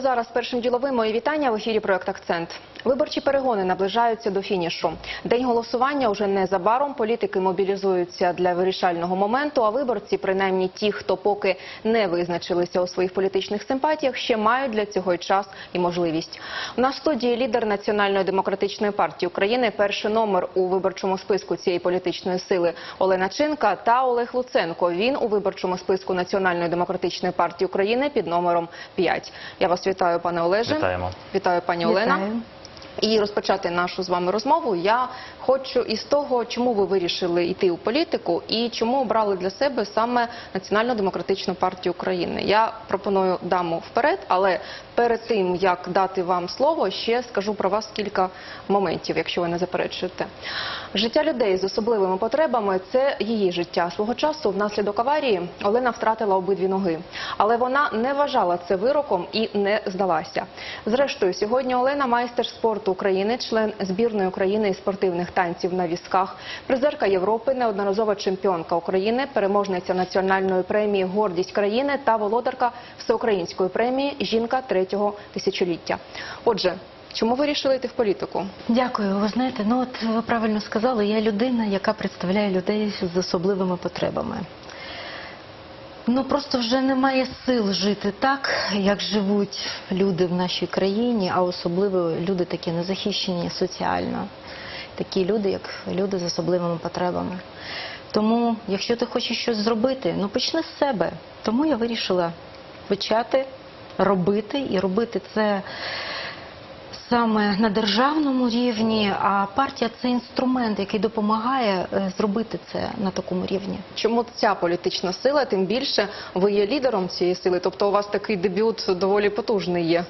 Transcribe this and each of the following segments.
Зараз першим діловим мої вітання в ефірі проект Акцент. Виборчі перегони наближаються до фінішу. День голосування уже незабаром. Політики мобілізуються для вирішального моменту. А виборці, принаймні ті, хто поки не визначилися у своїх політичних симпатіях, ще мають для цього й час і можливість. У нас в студії лідер Національної демократичної партії України, перший номер у виборчому списку цієї політичної сили Олена Чинка та Олег Луценко. Він у виборчому списку Національної демократичної партії України під номером 5. Я вас вітаю, пане Олеже. Вітаємо. Вітаю, пані Олена. Вітаю. І розпочати нашу з вами розмову. Я хочу із того, чому ви вирішили йти у політику і чому обрали для себе саме Національну демократичну партію України. Я пропоную даму вперед, але перед тим як дати вам слово, ще скажу про вас кілька моментів, якщо ви не заперечуєте. Життя людей з особливими потребами це її життя. Свого часу внаслідок аварії Олена втратила обидві ноги, але вона не вважала це вироком і не здалася. Зрештою, сьогодні Олена майстер спорту України, член збірної України із спортивних танців на візках, призерка Європи, неодноразова чемпіонка України, переможниця національної премії Гордість країни та володарка всеукраїнської премії Жінка третього тисячоліття. Отже, чому ви вирішили йти в політику? Дякую. Ви знаєте, ну от ви правильно сказали, я людина, яка представляє людей з особливими потребами. Ну просто вже немає сил жити так, як живуть люди в нашій країні, а особливо люди такі незахищені соціально. Такі люди, як люди з особливими потребами. Тому, якщо ти хочеш щось зробити, ну почни з себе. Тому я вирішила почати робити і робити це саме на державному рівні, а партія це інструмент, який допомагає е, зробити це на такому рівні. Чому ця політична сила? Тим більше ви є лідером цієї сили, тобто у вас такий дебют доволі потужний є.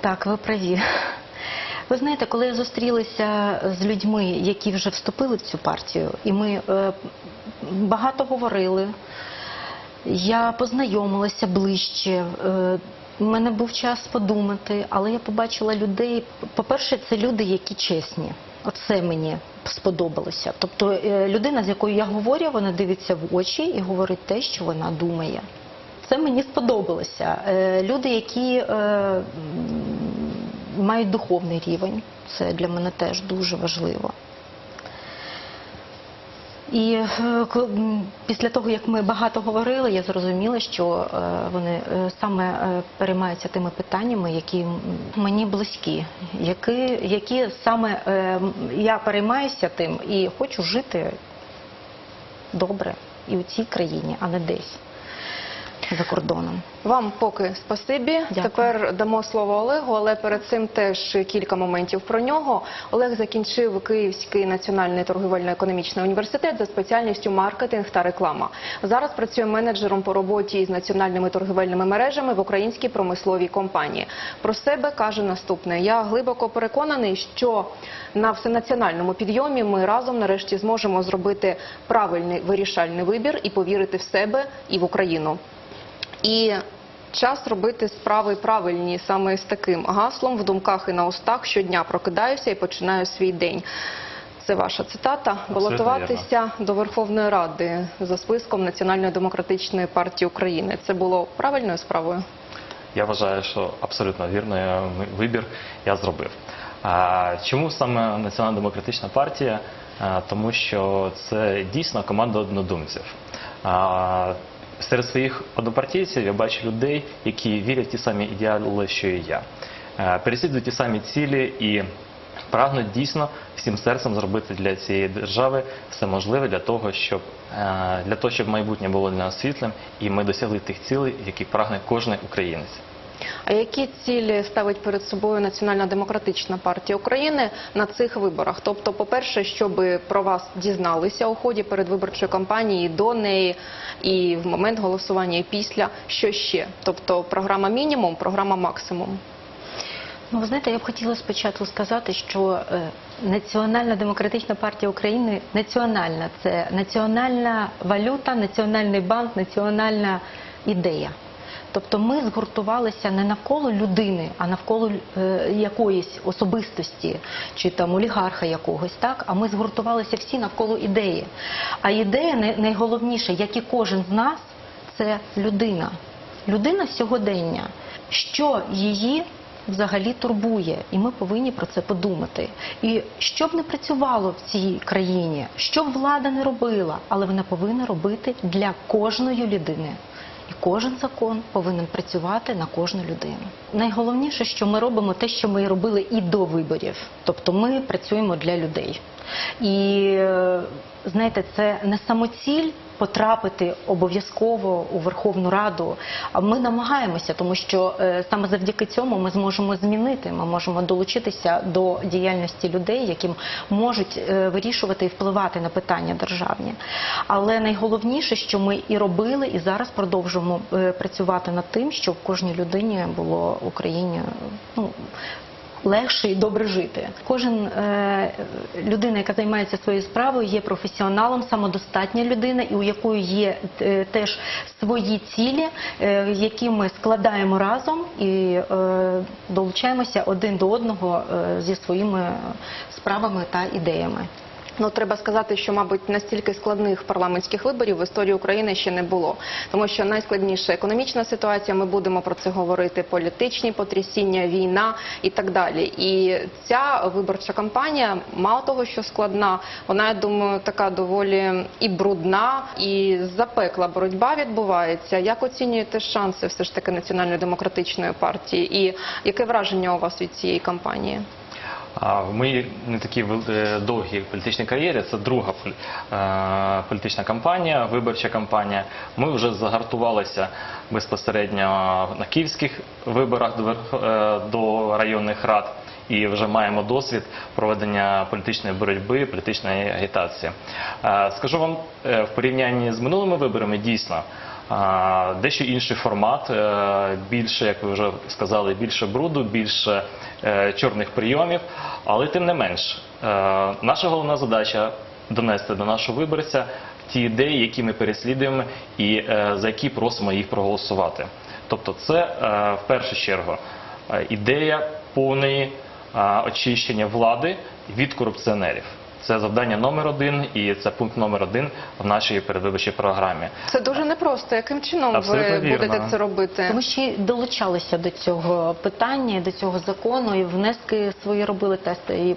Так, ви праві. Ви знаєте, коли я зустрілася з людьми, які вже вступили в цю партію, і ми е, багато говорили, я познайомилася ближче. Е, у мене був час подумати, але я побачила людей. По-перше, це люди, які чесні. Оце мені сподобалося. Тобто е, людина, з якою я говорю, вона дивиться в очі і говорить те, що вона думає. Це мені сподобалося. Е, Люди, які е, мають духовний рівень, це для мене теж дуже важливо. І е, після того, як ми багато говорили, я зрозуміла, що е, вони е, саме переймаються тими питаннями, які мені близькі, які, які саме я переймаюся тим і хочу жити добре і у цій країні, а не десь за кордоном. Вам поки спасибі. Дякую. Тепер дамо слово Олегу, але перед цим теж кілька моментів про нього. Олег закінчив Київський національний торговельно-економічний університет за спеціальністю маркетинг та реклама. Зараз працює менеджером по роботі із національними торговельними мережами в українській промисловій компанії. Про себе каже наступне: я глибоко переконаний, що на всенаціональному підйомі ми разом нарешті зможемо зробити правильний вирішальний вибір і повірити в себе і в Україну. І час робити справи правильні саме з таким гаслом в думках і на устах щодня прокидаюся і починаю свій день. Це ваша цитата. Балотуватися до Верховної Ради за списком Національної демократичної партії України. Це було правильною справою. Я вважаю, що абсолютно вірний вибір я зробив. А чому саме Національна демократична партія? А, Тому що це дійсно команда однодумців. А, Серед своїх однопартійців я бачу людей, які вірять в ті самі ідеали, що і я. Е, Переслідують ті самі цілі і прагнуть дійсно всім серцем зробити для цієї держави все можливе для того, щоб е, для того, щоб майбутнє було для нас світлим, і ми досягли тих цілей, які прагне кожен українець. А які цілі ставить перед собою Національна демократична партія України на цих виборах? Тобто, по-перше, щоб про вас дізналися у ході передвиборчої кампанії до неї, і в момент голосування, і після, що ще? Тобто програма мінімум, програма максимум. Ну, ви знаєте, я б хотіла спочатку сказати, що е, Національна демократична партія України національна це національна валюта, національний банк, національна ідея. Тобто ми згуртувалися не навколо людини, а навколо е, якоїсь особистості чи там олігарха якогось, так? А ми згуртувалися всі навколо ідеї. А ідея най- найголовніша, як і кожен з нас, це людина. Людина сьогодення. що її взагалі турбує, і ми повинні про це подумати. І що б не працювало в цій країні, що б влада не робила, але вона повинна робити для кожної людини. І кожен закон повинен працювати на кожну людину. Найголовніше, що ми робимо те, що ми робили і до виборів. Тобто ми працюємо для людей. І е, знаєте, це не самоціль потрапити обов'язково у Верховну Раду. Ми намагаємося, тому що е, саме завдяки цьому ми зможемо змінити. Ми можемо долучитися до діяльності людей, які можуть е, вирішувати і впливати на питання державні. Але найголовніше, що ми і робили, і зараз продовжуємо працювати над тим, щоб кожній людині було в Україні ну, легше і добре жити. Кожен е, людина, яка займається своєю справою, є професіоналом, самодостатня людина, і у якої є е, теж свої цілі, е, які ми складаємо разом і е, долучаємося один до одного е, зі своїми справами та ідеями. Ну, треба сказати, що, мабуть, настільки складних парламентських виборів в історії України ще не було, тому що найскладніша економічна ситуація. Ми будемо про це говорити: політичні потрясіння, війна і так далі. І ця виборча кампанія, мало того, що складна, вона я думаю, така доволі і брудна, і запекла боротьба відбувається. Як оцінюєте шанси все ж таки національної демократичної партії? І яке враження у вас від цієї кампанії? А В моїй не такій е, довгій політичній кар'єрі це друга е, політична кампанія, виборча кампанія. Ми вже загартувалися безпосередньо на київських виборах до е, районних рад і вже маємо досвід проведення політичної боротьби, політичної агітації. Е, Скажу вам, е, в порівнянні з минулими виборами дійсно. Дещо інший формат, е, більше, як ви вже сказали, більше бруду, більше е, чорних прийомів. Але тим не менш, е, наша головна задача донести до нашого виборця ті ідеї, які ми переслідуємо, і за які просимо їх проголосувати. Тобто, це в першу чергу ідея повної очищення влади від корупціонерів. Це завдання номер один, і це пункт номер один в нашій передвиборчій програмі. Це дуже непросто. Яким чином Абсолютно ви вірно. будете це робити? Ми ще долучалися до цього питання, до цього закону, і внески свої робили тести, і е,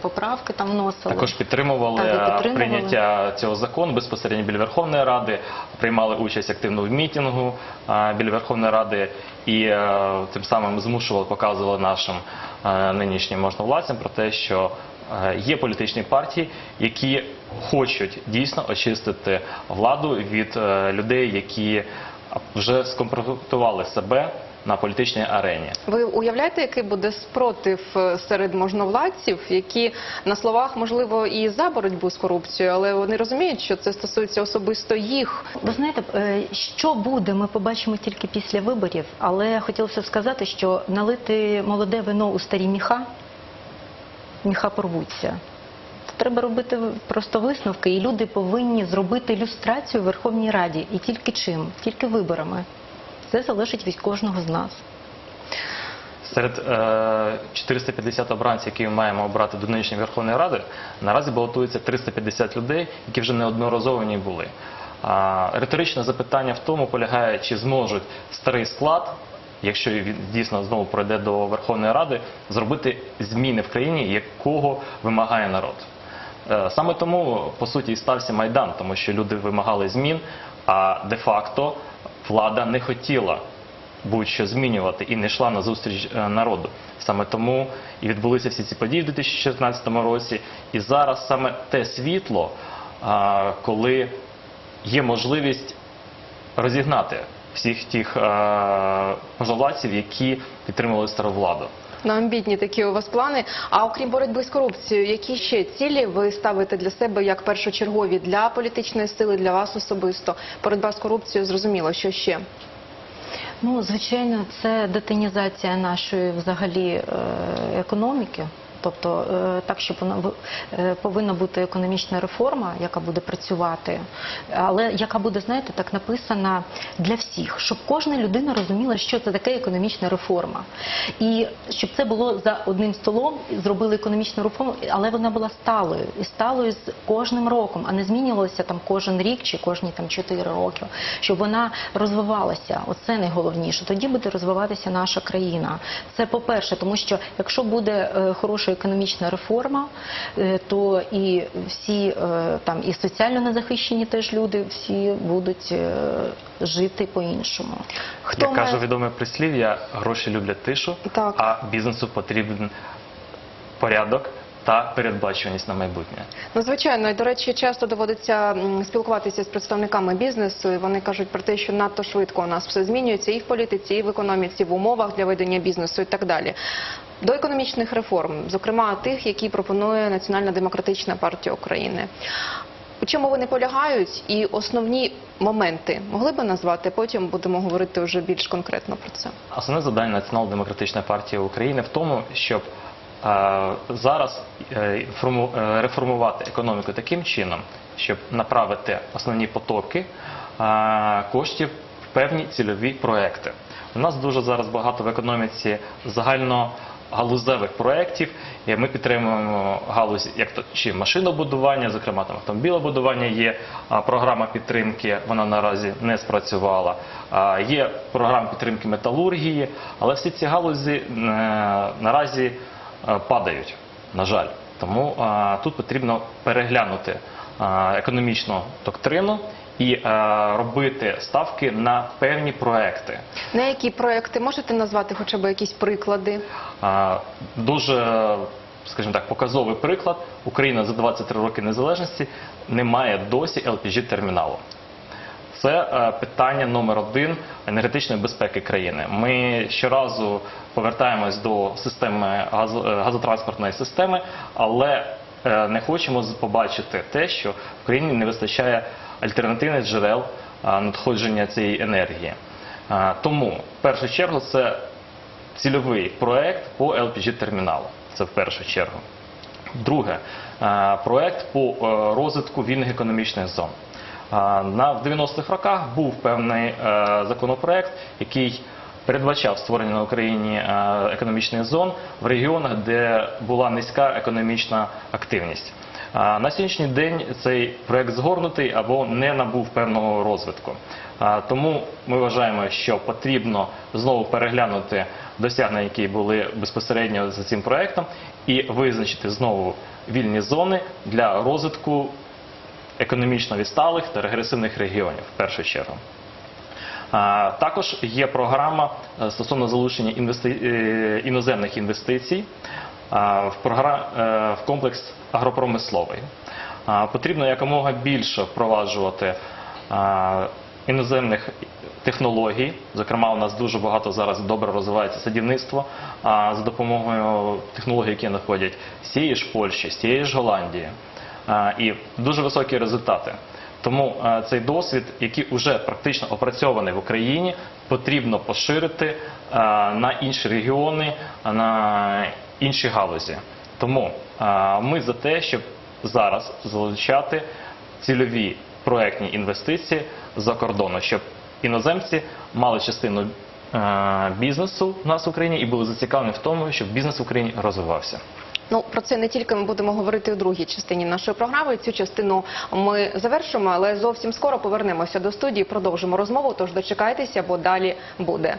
поправки там вносили. Також підтримували, Так, е, підтримували. прийняття цього закону безпосередньо біля Верховної Ради, приймали участь активно в мітингу е, біля Верховної Ради і тим самим змушували, показували нашим нинішнім можновладцям про те, що є політичні партії, які хочуть дійсно очистити владу від е, людей, які вже скомпрометували себе на політичній арені. Ви уявляєте, який буде спротив е, серед можновладців, які на словах можливо і за боротьбу з корупцією, але вони розуміють, що це стосується особисто їх. Ви знаєте, е, що буде, ми побачимо тільки після виборів, але хотілося б сказати, що налити молоде вино у старі міха, міха порвуться. Треба робити просто висновки, і люди повинні зробити ілюстрацію в Верховній Раді. І тільки чим? Тільки виборами. Це залежить від кожного з нас. Серед е, 450 обранців, які ми маємо обрати до нинішньої Верховної Ради, наразі балотується 350 людей, які вже неодноразово були. Риторичне запитання в тому полягає, чи зможуть старий склад, якщо він дійсно знову пройде до Верховної Ради, зробити зміни в країні, якого вимагає народ. Е, Саме тому, по суті, і стався Майдан, тому що люди вимагали змін, а де-факто влада не хотіла будь-що змінювати і не йшла на зустріч е, народу. Саме тому і відбулися всі ці події в 2014 році. І зараз саме те світло, коли є можливість розігнати всіх тих е, можновладців, які підтримували стару владу. Ну, амбітні такі у вас плани. А окрім боротьби з корупцією, які ще цілі ви ставите для себе як першочергові для політичної сили, для вас особисто? Боротьба з корупцією, зрозуміло, що ще? Ну, звичайно, це детинізація нашої взагалі е, економіки. Тобто е, так, в- е, повинна бути економічна реформа, яка буде працювати, але яка буде, знаєте, так написана для всіх, щоб кожна людина розуміла, що це таке економічна реформа. І щоб це було за одним столом, зробили економічну реформу, але вона була сталою і сталою з кожним роком, а не змінювалася там кожен рік чи кожні там 4 роки, щоб вона розвивалася. Оце найголовніше. Тоді буде розвиватися наша країна. Це по-перше, тому що якщо буде е, хороша економічна реформа, е, то і всі е, там і соціально незахищені теж люди, всі будуть е, жити по-іншому. Хто Як має- каже відоме прислів'я, гроші люблять тишу, Так. а бізнесу потрібен порядок та передбачуваність на майбутнє. Ну, звичайно, і до речі, часто доводиться спілкуватися з представниками бізнесу. і Вони кажуть про те, що надто швидко у нас все змінюється і в політиці, і в економіці, в умовах для ведення бізнесу і так далі. До економічних реформ, зокрема тих, які пропонує Національна демократична партія України. У чому вони полягають, і основні моменти могли би назвати? Потім будемо говорити вже більш конкретно про це. Основне завдання Націонал-демократичної партії України в тому, щоб е, зараз е, форму- е, реформувати економіку таким чином, щоб направити основні потоки коштів в певні цільові проекти. У нас дуже зараз багато в економіці загально галузевих проєктів. Ми підтримуємо галузь як то чи машинобудування, зокрема там автомобілебудування є програма підтримки, вона наразі не спрацювала. Є програма підтримки металургії, але всі ці галузі е, наразі е, падають, на жаль. Тому тут потрібно переглянути економічну доктрину і е, робити ставки на певні проекти. На які проекти можете назвати хоча б якісь приклади? Дуже, скажімо так, показовий приклад. Україна за 23 роки незалежності не має досі LPG-терміналу. Це е, питання номер один енергетичної безпеки країни. Ми щоразу повертаємось до системи е, газотранспортної системи, але не хочемо побачити те, що в країні не вистачає альтернативних джерел надходження цієї енергії. Тому в першу чергу це цільовий проект по LPG-терміналу. Це в першу чергу. Друге, проект по е, розвитку вільних економічних зон. В 90-х роках був певний е, законопроект, який передбачав створення на Україні е, економічних зон в регіонах, де була низька економічна активність. На сьогоднішній день цей проект згорнутий або не набув певного розвитку. Тому ми вважаємо, що потрібно знову переглянути досягнення, які були безпосередньо за цим проектом, і визначити знову вільні зони для розвитку економічно відсталих та регресивних регіонів в першу чергу. Також є програма е, стосовно залучення інвести... е, іноземних інвестицій е, в комплекс агропромисловий. Потрібно якомога більше впроваджувати іноземних технологій. Зокрема, у нас дуже багато зараз добре розвивається садівництво за допомогою технологій, які надходять з цієї ж Польщі, з цієї ж Голландії. І дуже високі результати. Тому цей досвід, який вже практично опрацьований в Україні, потрібно поширити на інші регіони, на інші галузі. Тому ми за те, щоб зараз залучати цільові проектні інвестиції за кордону, щоб іноземці мали частину бізнесу в нас в Україні і були зацікавлені в тому, щоб бізнес в Україні розвивався. Ну про це не тільки ми будемо говорити у другій частині нашої програми. Цю частину ми завершимо, але зовсім скоро повернемося до студії. Продовжимо розмову. Тож дочекайтеся, бо далі буде.